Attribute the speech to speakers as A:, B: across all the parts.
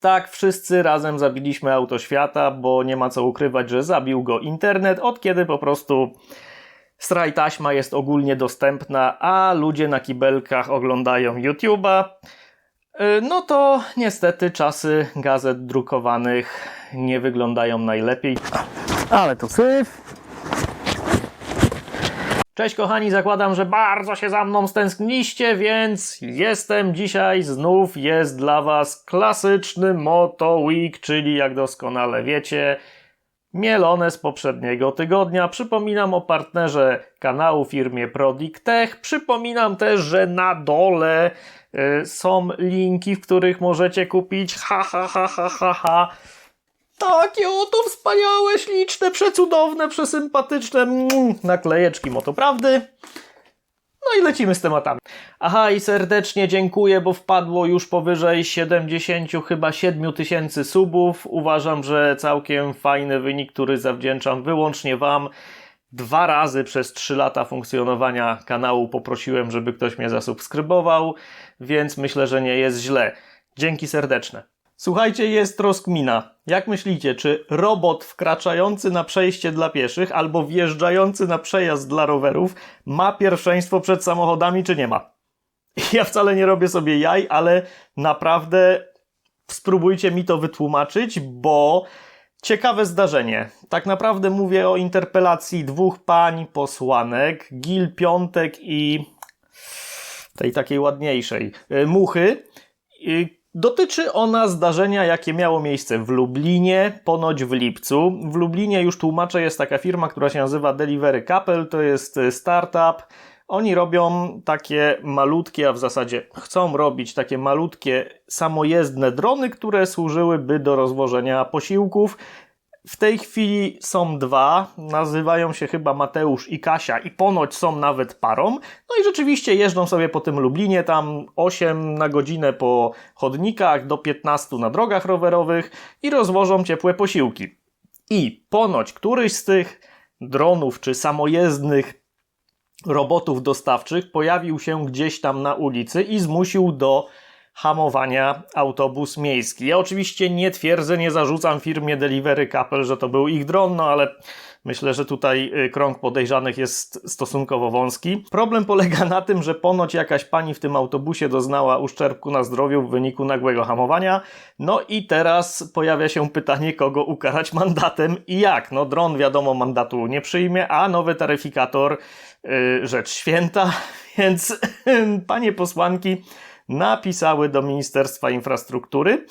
A: Tak, wszyscy razem zabiliśmy auto świata, bo nie ma co ukrywać, że zabił go internet, od kiedy po prostu straj taśma jest ogólnie dostępna, a ludzie na kibelkach oglądają YouTube'a. Y, No to niestety czasy gazet drukowanych nie wyglądają najlepiej. Ale to syf. Cześć kochani, zakładam, że bardzo się za mną stęskniliście, więc jestem dzisiaj znów. Jest dla Was klasyczny Moto Week, czyli jak doskonale wiecie, mielone z poprzedniego tygodnia. Przypominam o partnerze kanału firmie Prodic Tech. Przypominam też, że na dole y, są linki, w których możecie kupić ha ha ha ha ha ha takie oto wspaniałe, śliczne, przecudowne, przesympatyczne mm, naklejeczki Motoprawdy. No i lecimy z tematami. Aha, i serdecznie dziękuję, bo wpadło już powyżej 70, chyba 7 tysięcy subów. Uważam, że całkiem fajny wynik, który zawdzięczam wyłącznie Wam. Dwa razy przez 3 lata funkcjonowania kanału poprosiłem, żeby ktoś mnie zasubskrybował, więc myślę, że nie jest źle. Dzięki serdeczne. Słuchajcie, jest rozkmina. Jak myślicie, czy robot wkraczający na przejście dla pieszych albo wjeżdżający na przejazd dla rowerów ma pierwszeństwo przed samochodami, czy nie ma? Ja wcale nie robię sobie jaj, ale naprawdę spróbujcie mi to wytłumaczyć, bo ciekawe zdarzenie. Tak naprawdę mówię o interpelacji dwóch pań posłanek, Gil Piątek i tej takiej ładniejszej, y, Muchy. Dotyczy ona zdarzenia, jakie miało miejsce w Lublinie, ponoć w lipcu. W Lublinie już tłumaczę, jest taka firma, która się nazywa Delivery Couple, to jest y, startup. Oni robią takie malutkie, a w zasadzie chcą robić takie malutkie samojezdne drony, które służyłyby do rozwożenia posiłków. W tej chwili są dwa, nazywają się chyba Mateusz i Kasia i ponoć są nawet parą. No i rzeczywiście jeżdżą sobie po tym Lublinie, tam 8 na godzinę po chodnikach, do 15 na drogach rowerowych i rozwożą ciepłe posiłki. I ponoć któryś z tych dronów czy samojezdnych robotów dostawczych pojawił się gdzieś tam na ulicy i zmusił do hamowania autobus miejski. Ja oczywiście nie twierdzę, nie zarzucam firmie Delivery Couple, że to był ich dron, no ale myślę, że tutaj y, krąg podejrzanych jest stosunkowo wąski. Problem polega na tym, że ponoć jakaś pani w tym autobusie doznała uszczerbku na zdrowiu w wyniku nagłego hamowania. No i teraz pojawia się pytanie, kogo ukarać mandatem i jak. No dron wiadomo mandatu nie przyjmie, a nowy taryfikator yy, rzecz święta, więc panie posłanki napisały do Ministerstwa Infrastruktury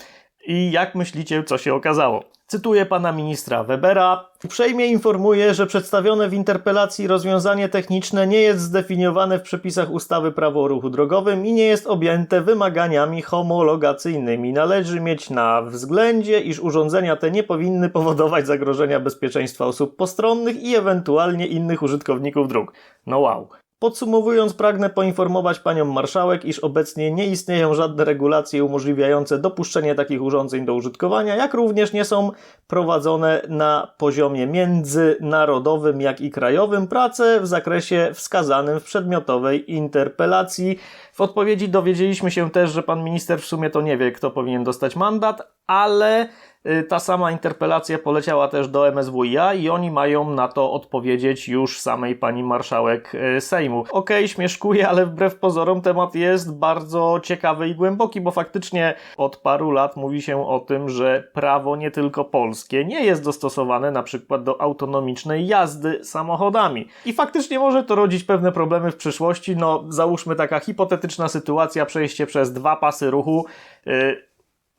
A: i jak myślicie, co się okazało? Cytuję pana ministra Webera. Uprzejmie informuję, że przedstawione w interpelacji rozwiązanie techniczne nie jest zdefiniowane w przepisach ustawy Prawo o ruchu drogowym i nie jest objęte wymaganiami homologacyjnymi. Należy mieć na względzie, iż urządzenia te nie powinny powodować zagrożenia bezpieczeństwa osób postronnych i ewentualnie innych użytkowników dróg. No wow. Podsumowując, pragnę poinformować panią marszałek, iż obecnie nie istnieją żadne regulacje umożliwiające dopuszczenie takich urządzeń do użytkowania, jak również nie są prowadzone na poziomie międzynarodowym, jak i krajowym prace w zakresie wskazanym w przedmiotowej interpelacji. W odpowiedzi dowiedzieliśmy się też, że pan minister w sumie to nie wie, kto powinien dostać mandat, ale ta sama interpelacja poleciała też do MSWiA i oni mają na to odpowiedzieć już samej pani marszałek y, Sejmu. Okej, śmieszkuję, ale wbrew pozorom temat jest bardzo ciekawy i głęboki, bo faktycznie od paru lat mówi się o tym, że prawo nie tylko polskie nie jest dostosowane na przykład do autonomicznej jazdy samochodami. I faktycznie może to rodzić pewne problemy w przyszłości. No, załóżmy taka hipotetyczna sytuacja, przejście przez dwa pasy ruchu. Yy,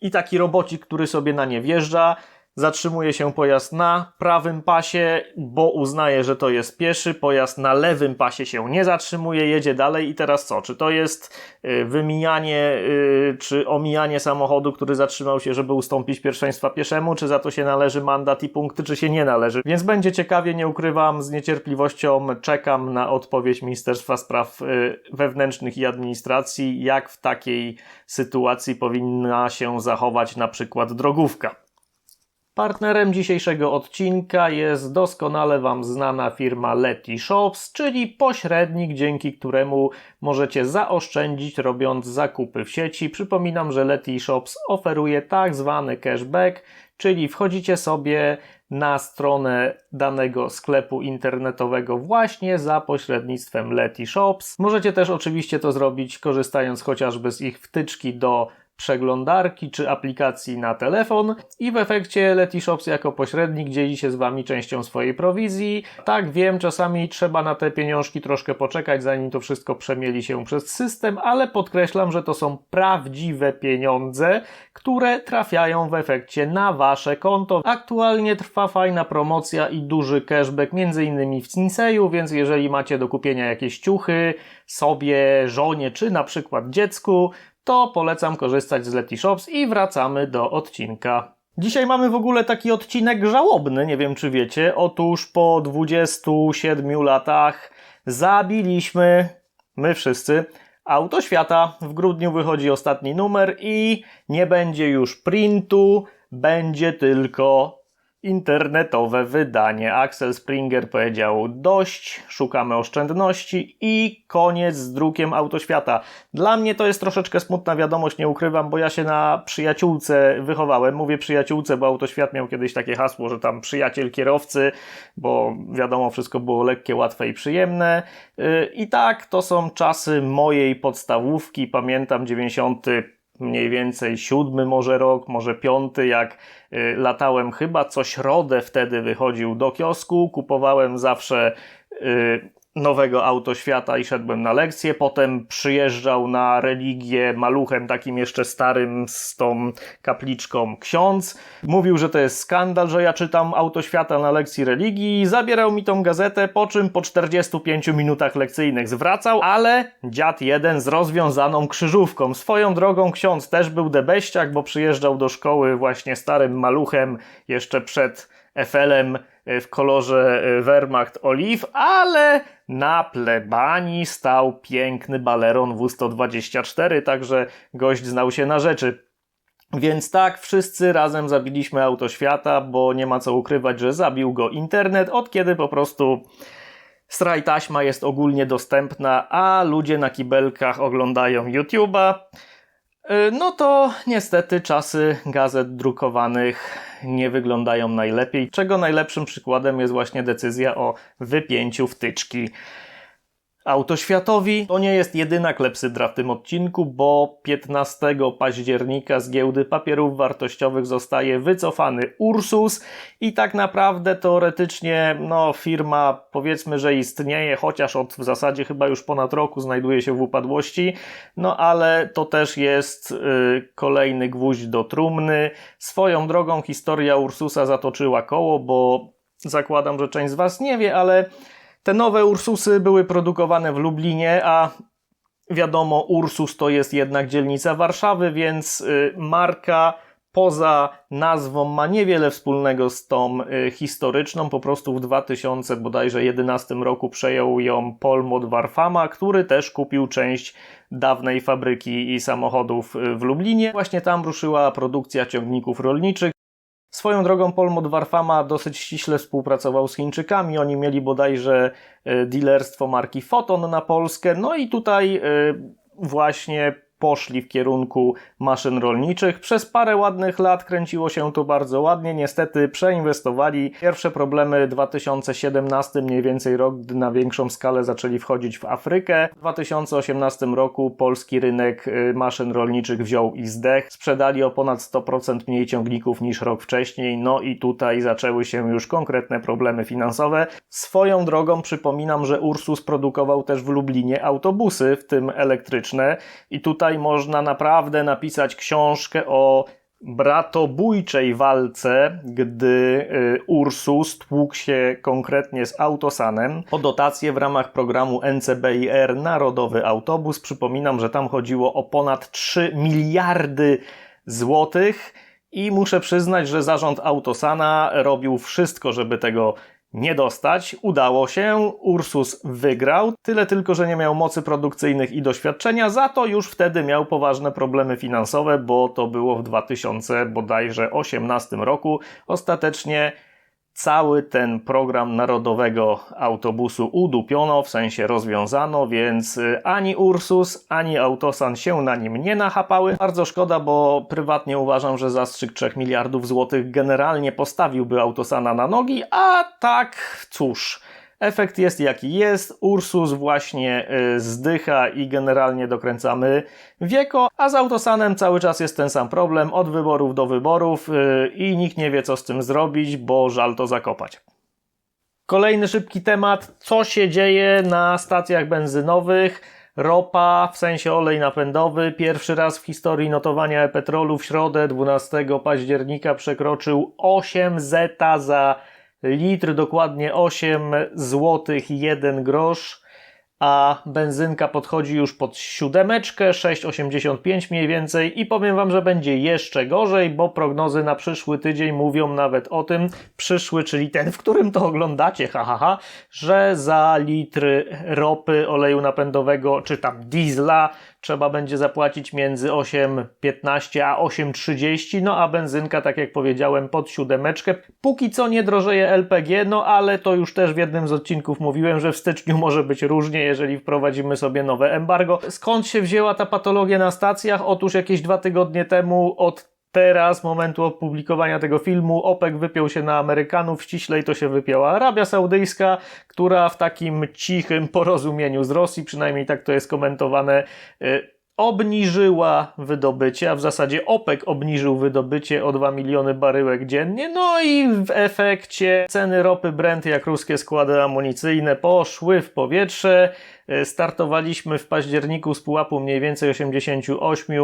A: i taki robocik, który sobie na nie wjeżdża, zatrzymuje się pojazd na prawym pasie, bo uznaje, że to jest pieszy, pojazd na lewym pasie się nie zatrzymuje, jedzie dalej i teraz co? Czy to jest y, wymijanie, y, czy omijanie samochodu, który zatrzymał się, żeby ustąpić pierwszeństwa pieszemu, czy za to się należy mandat i punkty, czy się nie należy? Więc będzie ciekawie, nie ukrywam, z niecierpliwością czekam na odpowiedź Ministerstwa Spraw y, Wewnętrznych i Administracji, jak w takiej sytuacji powinna się zachować na przykład drogówka. Partnerem dzisiejszego odcinka jest doskonale Wam znana firma Leti Shops, czyli pośrednik, dzięki któremu możecie zaoszczędzić robiąc zakupy w sieci. Przypominam, że Leti Shops oferuje tak zwany cashback, czyli wchodzicie sobie na stronę danego sklepu internetowego właśnie za pośrednictwem Leti Shops. Możecie też oczywiście to zrobić korzystając chociażby z ich wtyczki do przeglądarki czy aplikacji na telefon i w efekcie Letyshops jako pośrednik dzieli się z Wami częścią swojej prowizji. Tak, wiem, czasami trzeba na te pieniążki troszkę poczekać, zanim to wszystko przemieli się przez system, ale podkreślam, że to są prawdziwe pieniądze, które trafiają w efekcie na Wasze konto. Aktualnie trwa fajna promocja i duży cashback, między innymi w Cinseju, więc jeżeli macie do kupienia jakieś ciuchy sobie, żonie czy na przykład dziecku, to polecam korzystać z Letyshops i wracamy do odcinka. Dzisiaj mamy w ogóle taki odcinek żałobny, nie wiem czy wiecie. Otóż po 27 latach zabiliśmy, my wszyscy, Auto Świata. W grudniu wychodzi ostatni numer i nie będzie już printu, będzie tylko internetowe wydanie. Axel Springer powiedział dość, szukamy oszczędności i koniec z drukiem Autoświata. Dla mnie to jest troszeczkę smutna wiadomość, nie ukrywam, bo ja się na przyjaciółce wychowałem. Mówię przyjaciółce, bo Autoświat miał kiedyś takie hasło, że tam przyjaciel kierowcy, bo wiadomo, wszystko było lekkie, łatwe i przyjemne. Y, I tak, to są czasy mojej podstawówki. Pamiętam 90 mniej więcej siódmy może rok, może piąty, jak y, latałem chyba co środę wtedy wychodził do kiosku, kupowałem zawsze y, nowego autoświata i szedłem na lekcję. Potem przyjeżdżał na religię maluchem takim jeszcze starym z tą kapliczką ksiądz. Mówił, że to jest skandal, że ja czytam autoświata na lekcji religii. Zabierał mi tą gazetę, po czym po 45 minutach lekcyjnych zwracał, ale dziad jeden z rozwiązaną krzyżówką. Swoją drogą ksiądz też był debeściak, bo przyjeżdżał do szkoły właśnie starym maluchem jeszcze przed Efelem w kolorze Wehrmacht Olive, ale na plebanii stał piękny baleron W124, także gość znał się na rzeczy. Więc tak, wszyscy razem zabiliśmy auto świata, bo nie ma co ukrywać, że zabił go internet, od kiedy po prostu straj taśma jest ogólnie dostępna, a ludzie na kibelkach oglądają YouTube'a. Y, no to niestety czasy gazet drukowanych nie wyglądają najlepiej, czego najlepszym przykładem jest właśnie decyzja o wypięciu wtyczki Autoświatowi. To nie jest jedyna klepsydra w tym odcinku, bo 15 października z giełdy papierów wartościowych zostaje wycofany Ursus i tak naprawdę teoretycznie no, firma powiedzmy, że istnieje, chociaż od w zasadzie chyba już ponad roku znajduje się w upadłości, no ale to też jest y, kolejny gwóźdź do trumny. Swoją drogą historia Ursusa zatoczyła koło, bo zakładam, że część z Was nie wie, ale te nowe Ursusy były produkowane w Lublinie, a wiadomo, Ursus to jest jednak dzielnica Warszawy, więc y, marka poza nazwą ma niewiele wspólnego z tą y, historyczną. Po prostu w 2000 bodajże 11 roku przejął ją Polmod Warfama, który też kupił część dawnej fabryki i samochodów y, w Lublinie. Właśnie tam ruszyła produkcja ciągników rolniczych. Swoją drogą Polmod Warfama dosyć ściśle współpracował z Chińczykami. Oni mieli bodajże e, dealerstwo marki Foton na Polskę. No i tutaj e, właśnie poszli w kierunku maszyn rolniczych. Przez parę ładnych lat kręciło się to bardzo ładnie. Niestety przeinwestowali. Pierwsze problemy 2017 mniej więcej rok, na większą skalę zaczęli wchodzić w Afrykę. W 2018 roku polski rynek y, maszyn rolniczych wziął i zdech. Sprzedali o ponad 100% mniej ciągników niż rok wcześniej. No i tutaj zaczęły się już konkretne problemy finansowe. Swoją drogą przypominam, że Ursus produkował też w Lublinie autobusy, w tym elektryczne i tutaj tutaj można naprawdę napisać książkę o bratobójczej walce, gdy y, Ursus tłukł się konkretnie z Autosanem o dotację w ramach programu NCBIR Narodowy Autobus. Przypominam, że tam chodziło o ponad 3 miliardy złotych i muszę przyznać, że zarząd Autosana robił wszystko, żeby tego nie dostać. Udało się, Ursus wygrał, tyle tylko, że nie miał mocy produkcyjnych i doświadczenia, za to już wtedy miał poważne problemy finansowe, bo to było w 2000 bodajże 18 roku. Ostatecznie cały ten program narodowego autobusu udupiono, w sensie rozwiązano, więc y, ani Ursus, ani Autosan się na nim nie nachapały. Bardzo szkoda, bo prywatnie uważam, że zastrzyk 3 miliardów złotych generalnie postawiłby Autosana na nogi, a tak cóż. Efekt jest jaki jest. Ursus właśnie y, zdycha i generalnie dokręcamy wieko, a z Autosanem cały czas jest ten sam problem od wyborów do wyborów y, i nikt nie wie co z tym zrobić, bo żal to zakopać. Kolejny szybki temat. Co się dzieje na stacjach benzynowych? Ropa, w sensie olej napędowy, pierwszy raz w historii notowania e-petrolu w środę 12 października przekroczył 8 zeta za litr, dokładnie 8 zł 1 grosz, a benzynka podchodzi już pod siódemeczkę, 6,85 mniej więcej. I powiem Wam, że będzie jeszcze gorzej, bo prognozy na przyszły tydzień mówią nawet o tym, przyszły, czyli ten, w którym to oglądacie, ha, ha, że za litr ropy, oleju napędowego, czy tam diesla trzeba będzie zapłacić między 8,15 a 8,30, no a benzynka, tak jak powiedziałem, pod siódemeczkę. Póki co nie drożeje LPG, no ale to już też w jednym z odcinków mówiłem, że w styczniu może być różnie, jeżeli wprowadzimy sobie nowe embargo. Skąd się wzięła ta patologia na stacjach? Otóż jakieś dwa tygodnie temu od Teraz, momentu opublikowania tego filmu, OPEC wypiął się na Amerykanów, ściślej to się wypięła Arabia Saudyjska, która w takim cichym porozumieniu z Rosji, przynajmniej tak to jest komentowane, y, obniżyła wydobycie, a w zasadzie OPEC obniżył wydobycie o 2 miliony baryłek dziennie, no i w efekcie ceny ropy Brent, jak ruskie składy amunicyjne, poszły w powietrze. E, startowaliśmy w październiku z pułapu mniej więcej 88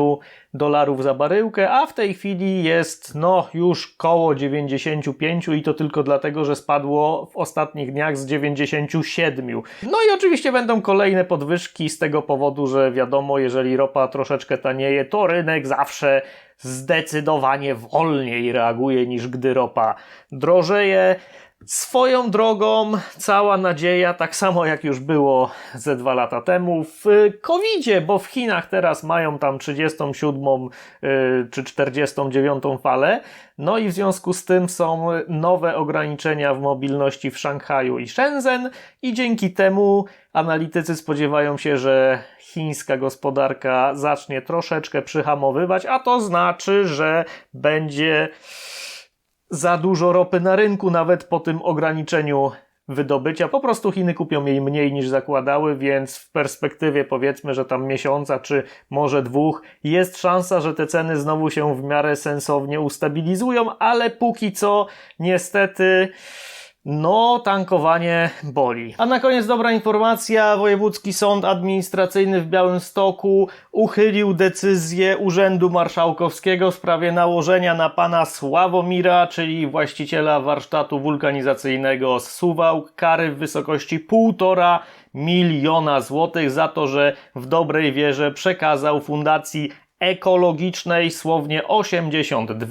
A: dolarów za baryłkę, a w tej chwili jest no już koło 95 i to tylko dlatego, że spadło w ostatnich dniach z 97. No i oczywiście będą kolejne podwyżki z tego powodu, że wiadomo, jeżeli ropa troszeczkę tanieje, to rynek zawsze zdecydowanie wolniej reaguje niż gdy ropa drożeje. Swoją drogą, cała nadzieja, tak samo jak już było ze dwa lata temu w covid bo w Chinach teraz mają tam 37 y, czy 49 falę, no i w związku z tym są nowe ograniczenia w mobilności w Szanghaju i Shenzhen i dzięki temu analitycy spodziewają się, że chińska gospodarka zacznie troszeczkę przyhamowywać, a to znaczy, że będzie za dużo ropy na rynku, nawet po tym ograniczeniu wydobycia. Po prostu Chiny kupią jej mniej niż zakładały, więc w perspektywie powiedzmy, że tam miesiąca czy może dwóch jest szansa, że te ceny znowu się w miarę sensownie ustabilizują, ale póki co niestety no, tankowanie boli. A na koniec dobra informacja. Wojewódzki Sąd Administracyjny w Białymstoku uchylił decyzję Urzędu Marszałkowskiego w sprawie nałożenia na pana Sławomira, czyli właściciela warsztatu wulkanizacyjnego z Suwałk, kary w wysokości półtora miliona złotych za to, że w dobrej wierze przekazał fundacji ekologicznej słownie 82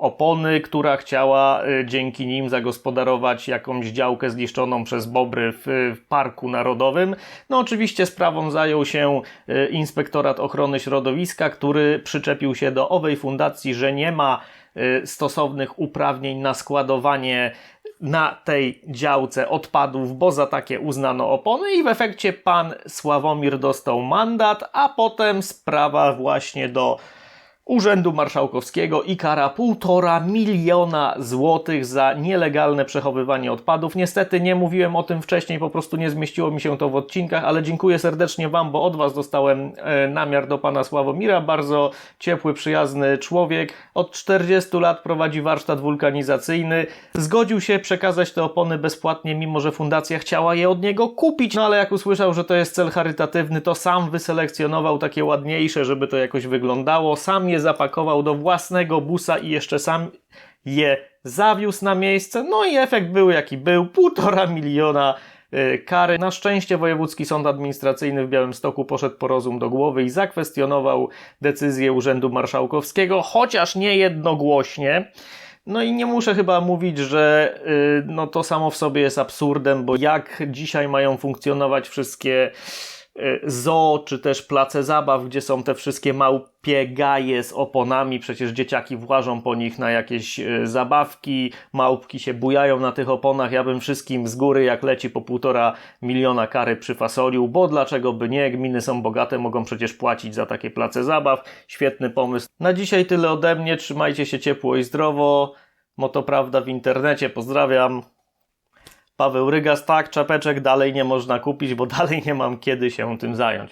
A: opony, która chciała y, dzięki nim zagospodarować jakąś działkę zniszczoną przez bobry w, Parku Narodowym. No oczywiście sprawą zajął się y, Inspektorat Ochrony Środowiska, który przyczepił się do owej fundacji, że nie ma y, stosownych uprawnień na składowanie na tej działce odpadów, bo za takie uznano opony i w efekcie pan Sławomir dostał mandat, a potem sprawa właśnie do Urzędu Marszałkowskiego i kara półtora miliona złotych za nielegalne przechowywanie odpadów. Niestety nie mówiłem o tym wcześniej, po prostu nie zmieściło mi się to w odcinkach, ale dziękuję serdecznie Wam, bo od Was dostałem e, namiar do Pana Sławomira. Bardzo ciepły, przyjazny człowiek. Od 40 lat prowadzi warsztat wulkanizacyjny. Zgodził się przekazać te opony bezpłatnie, mimo że fundacja chciała je od niego kupić, no ale jak usłyszał, że to jest cel charytatywny, to sam wyselekcjonował takie ładniejsze, żeby to jakoś wyglądało. Sam je zapakował do własnego busa i jeszcze sam je zawiózł na miejsce. No i efekt był jaki był, półtora miliona y, kary. Na szczęście Wojewódzki Sąd Administracyjny w Białymstoku poszedł po rozum do głowy i zakwestionował decyzję Urzędu Marszałkowskiego, chociaż nie jednogłośnie. No i nie muszę chyba mówić, że y, no to samo w sobie jest absurdem, bo jak dzisiaj mają funkcjonować wszystkie zoo, czy też place zabaw, gdzie są te wszystkie małpie gaje z oponami, przecież dzieciaki włażą po nich na jakieś y, zabawki, małpki się bujają na tych oponach, ja bym wszystkim z góry, jak leci po półtora miliona kary przyfasolił, bo dlaczego by nie, gminy są bogate, mogą przecież płacić za takie place zabaw, świetny pomysł. Na dzisiaj tyle ode mnie, trzymajcie się ciepło i zdrowo, Moto Prawda w internecie, pozdrawiam. Paweł Rygas, tak, czapeczek dalej nie można kupić, bo dalej nie mam kiedy się tym zająć.